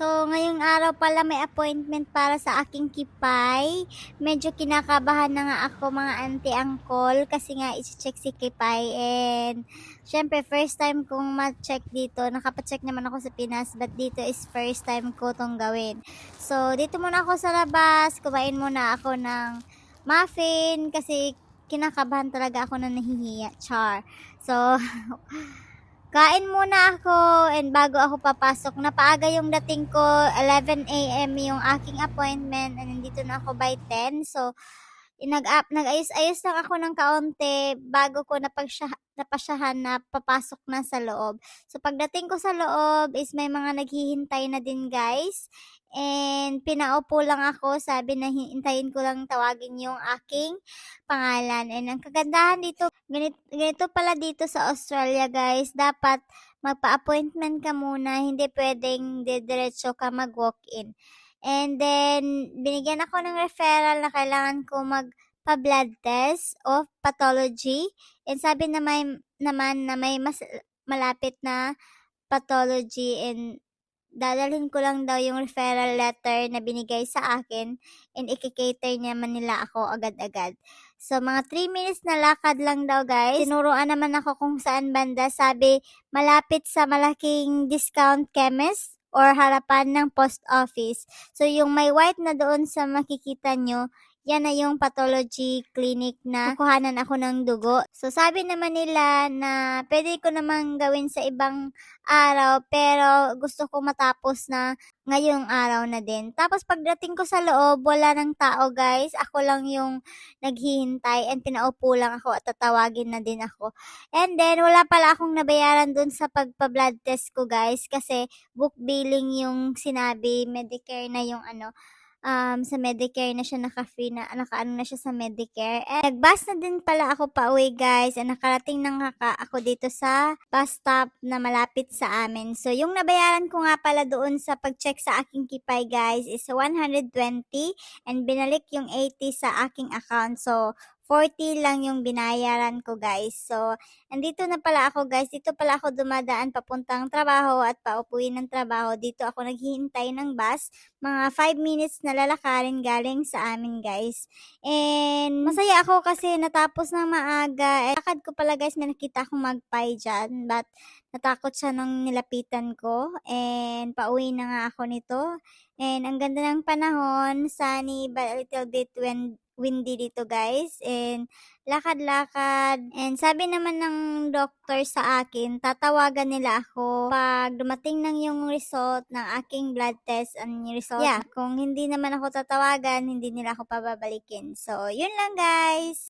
So, ngayong araw pala may appointment para sa aking kipay. Medyo kinakabahan na nga ako mga auntie uncle kasi nga isi-check si kipay and syempre first time kong ma-check dito. Nakapacheck naman ako sa Pinas but dito is first time ko tong gawin. So, dito muna ako sa labas. Kumain muna ako ng muffin kasi kinakabahan talaga ako na nahihiya. Char. So, Kain muna ako and bago ako papasok, napaaga yung dating ko, 11 a.m. yung aking appointment and nandito na ako by 10. So, nag-up, nag-ayos-ayos lang ako ng kaunti bago ko napagsya, napasyahan na papasok na sa loob. So, pagdating ko sa loob is may mga naghihintay na din guys. And pinaupo lang ako, sabi na hintayin ko lang tawagin yung aking pangalan. And ang kagandahan dito, ganito, ganito pala dito sa Australia guys, dapat magpa-appointment ka muna, hindi pwedeng didiretso ka mag-walk-in. And then, binigyan ako ng referral na kailangan ko mag pa-blood test of pathology. And sabi na may, naman na may mas malapit na pathology and dadalhin ko lang daw yung referral letter na binigay sa akin and ikikater niya man nila ako agad-agad. So, mga 3 minutes na lakad lang daw guys. Tinuruan naman ako kung saan banda. Sabi, malapit sa malaking discount chemist or harapan ng post office. So, yung may white na doon sa makikita nyo, yan na yung pathology clinic na kukuhanan ako ng dugo. So, sabi naman nila na pwede ko namang gawin sa ibang araw, pero gusto ko matapos na ngayong araw na din. Tapos, pagdating ko sa loob, wala ng tao, guys. Ako lang yung naghihintay and pinaupo lang ako at tatawagin na din ako. And then, wala pala akong nabayaran dun sa pagpa-blood test ko, guys, kasi book billing yung sinabi, Medicare na yung ano, um, sa Medicare na siya naka-free na, naka-ano na siya sa Medicare. And nag-bus na din pala ako pa uwi guys. And nakarating na nga ako dito sa bus stop na malapit sa amin. So, yung nabayaran ko nga pala doon sa pag-check sa aking kipay guys is 120 and binalik yung 80 sa aking account. So, 40 lang yung binayaran ko guys. So, andito na pala ako guys. Dito pala ako dumadaan papuntang trabaho at paupuin ng trabaho. Dito ako naghihintay ng bus. Mga 5 minutes na lalakarin galing sa amin guys. And masaya ako kasi natapos ng maaga. Eh, lakad ko pala guys, may nakita akong magpay dyan. But natakot siya nung nilapitan ko. And pauwi na nga ako nito. And ang ganda ng panahon, sunny but a little bit wind windy dito guys. And lakad-lakad. And sabi naman ng doctor sa akin tatawagan nila ako pag dumating ng yung result ng aking blood test and yung result. Yeah. Kung hindi naman ako tatawagan hindi nila ako pababalikin. So yun lang guys